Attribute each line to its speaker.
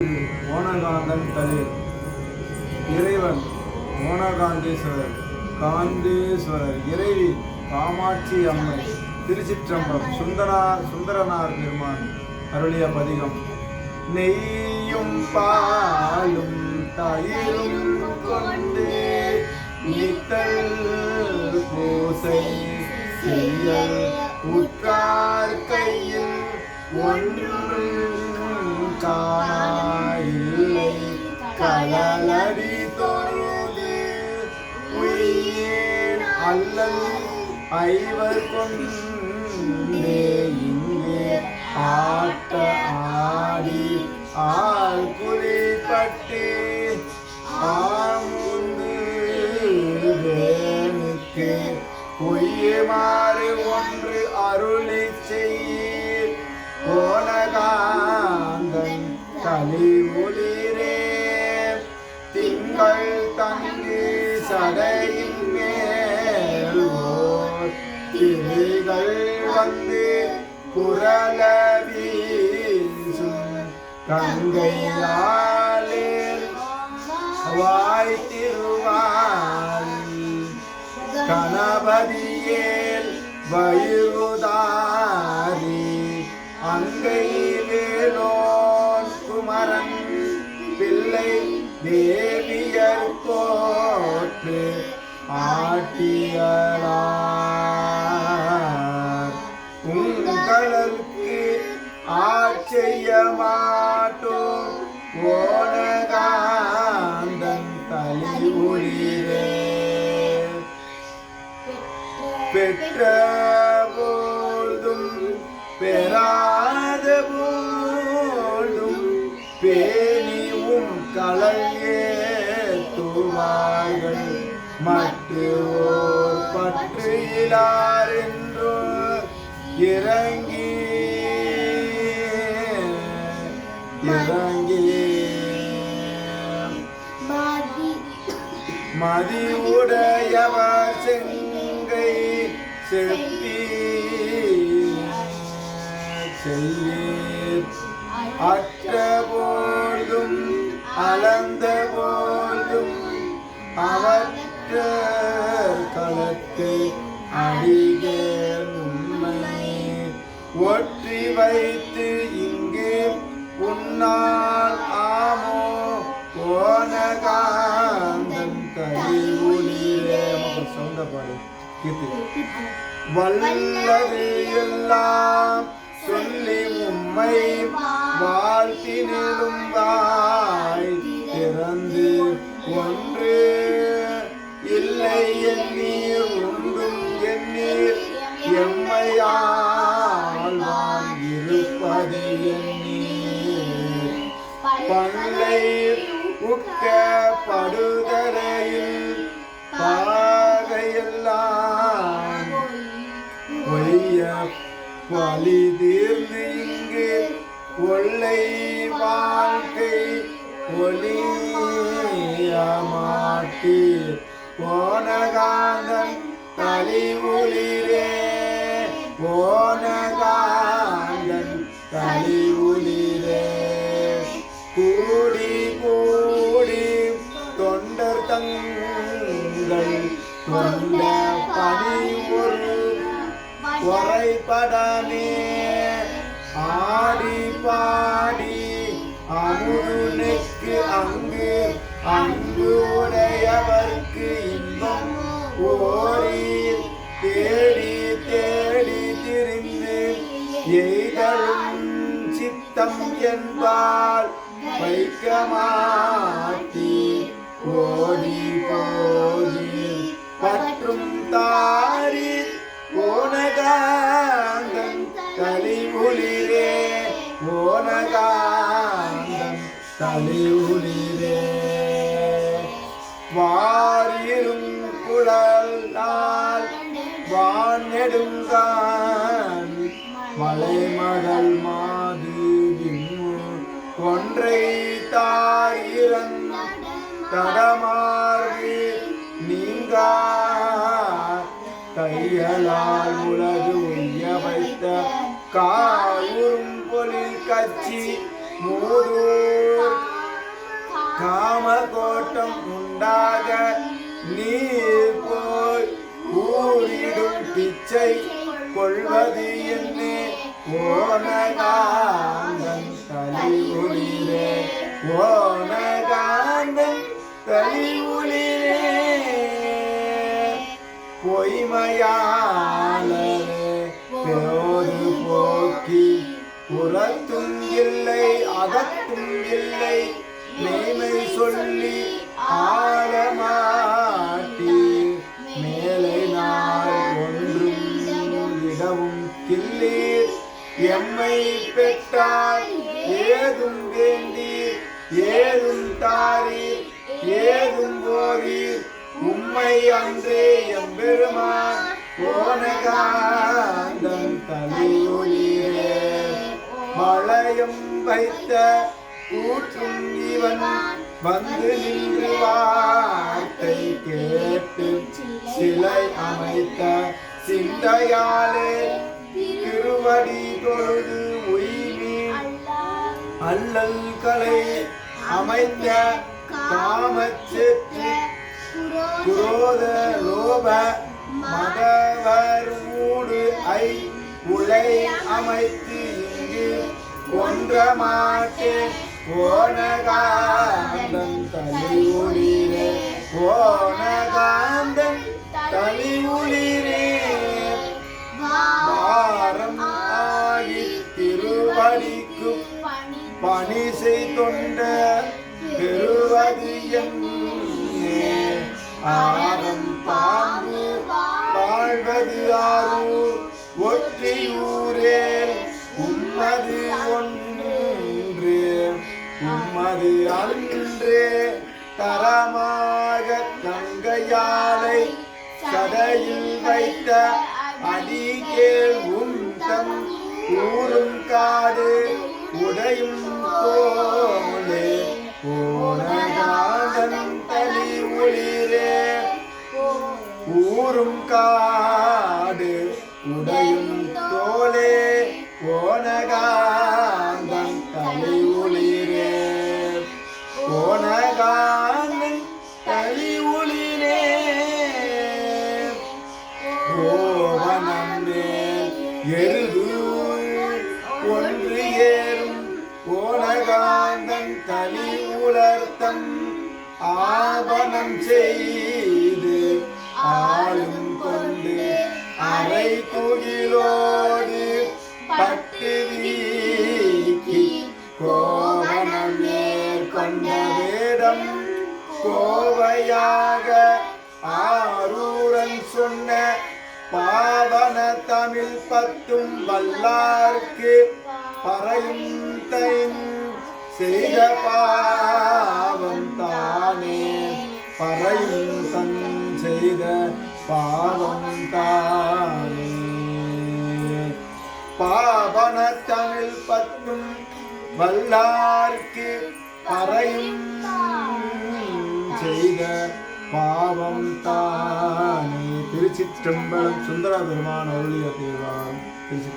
Speaker 1: ஓனகாந்தன் தளிர் இறைவன் ஓனகாந்தேஸ்வரர் காந்தேஸ்வரர் இறைவி காமாட்சி அம்மை திருச்சிற்றம்பலம் சுந்தரா சுந்தரனார் பெருமான் அருளிய பதிகம். நெய்யும் பாலும் தயிரும் கொண்டு நித்தல் பூசை செய்யல். உற்றார் கையில் ஒன்று காணாயில்லை கலலடி தொழுது உயிர் அல்லல் ஐவர் கொண்டே இங்கே ஆட்ட ஆடி ஆள் குளிப்பட்டு ஆமுந்து வேனுக்கு பொய்யுமாறு ஒன்று அருளை செய்ய களி ஒளிரே. திங்கள் தங்கு சடையின் மேல் ஓர் திரைகள் வந்து குரல வீசும். கங்கையாலே வாய் திருவாள் கணபதியேல் வயிறுதாரி அங்கை ஆட்டியலார் உங்களுக்கு ஆட்செய்ய மாட்டோம். ஓனகாந்தன் தலை ஒளிரே பெற்ற போதும் பெறாத போதும் பேணியும் கலையே தூவார்கள் மற்ற பற்று இலார் இறங்கி இறங்கி மதி உடையவர் செங்கை செப்பி செல்லீர். அற்ற போதும் அலந்த போதும் அவற்ற களத்தை அடிகேர் உண்மை ஒற்றி வைத்து இங்கு உன்னால் ஆமோ? போன காந்தன் ஒளிரே மக்கள் சொந்த பாடு. கீர்த்தி வல்லது எல்லாம் சொல்லி உம்மை வாழ்த்தினிலும் வாய் திறந்து பல்லை உக்க படுதரையில் பாகையெல்லாம் பொய்ய பலி தீர்ந்து இங்கு கொள்ளை வாழ்க்கை ஒளியமாட்டி ஓனகாந்தன் தொண்டர் தங்கள் கொண்ட பணி ஒரு குறைபடமே. ஆடி பாடி அமுருனுக்கு அங்கு அன்பு உடையவர்க்கு இன்பம் ஓரி தேடி தேடி திரிந்து எய்தலும் சித்தம் என்பால் வைக்க மாட்டி ஓடி போதி பற்றும் தாரி ஓனகாந்தன் தலி ஒளிரே ஓனகாந்தன் வாரிலும் குழல் வாரிரும் குழலால் வான் நெடுங்கான் மலைமகள் மாது ஒன்றை தாயிரங்க தடமாறி நீங்கா. கையலால் உலகு உய்ய வைத்த காயுறும் பொழில் கச்சி மூதூர். காம கோட்டம் உண்டாக நீர் போய் ஊரிடும் பிச்சை கொள்வது என்னே? ஓனகாந்தன் தலை ஒளிரே ஓன தலி ஒளிரே பொய்மையாளரே பேரு போக்கி புறத்தும் இல்லை அகத்தும் இல்லை. மேமை சொல்லி ஆழமாட்டி மேலை நாள் ஒன்றும் இடவும் கில்லீர் எம்மை பெற்றால் ஏதும் வேண்டீர் ஏதும் தாரீர். ஏதும் போதீர் உம்மை அன்றே எம்பெருமான். போனகாந்தம் தலையொழியே மழையும் வைத்த கூற்றும் இவன் வந்து நின்று வார்த்தை கேட்டு சிலை அமைத்த சிந்தையாலே திருவடி தொழுது உயிர் அல்லல் கலை அமைத்த காமச்செற்று குரோத லோப மதவர் ஊடு ஐ உலை அமைத்து இங்கு ஒன்ற மாட்டேன் போனகா என்னே பாங்கு வாழ்வது ஆரூர் ஒற்றியூரே உம்மது ஒன்று உம்மது அன்றே தரமாக கங்கையாலை சடையில் வைத்த அடிகேள் உந்தம் ஊரும் காடு உடையும் போலே ஓனகாதன் ஊரும் காடு உடையும் தோலே போனகாந்தம் தலி ஒளிரே ஓனகாந்தன் தலி ஒளிரே ஓவனம் மேல் எருது ஒன்று ஏறும். ஓனகாந்தன் தலி உலர்த்தம் ஆபனம் செய்து ஆளும் கொண்டு அரை குகிலோடு பட்டு வீக்கி கோவணம் மேற்கொண்ட வேடம் கோவையாக ஆரூரன் சொன்ன பாவன தமிழ் பத்தும் வல்லார்க்கு பறையும் தைன் செய்த பாவம் தானே பறையும் தன் செய்த பாவம் தானே. பாவனத்தமிழ் தமிழ் பத்தும் வல்லார்க்கு பறையும் செய்த பாவம் தானே. திருச்சி திருச்சிற்றம்பலம் சுந்தர பெருமான் அருளிய தேவான் திருச்சி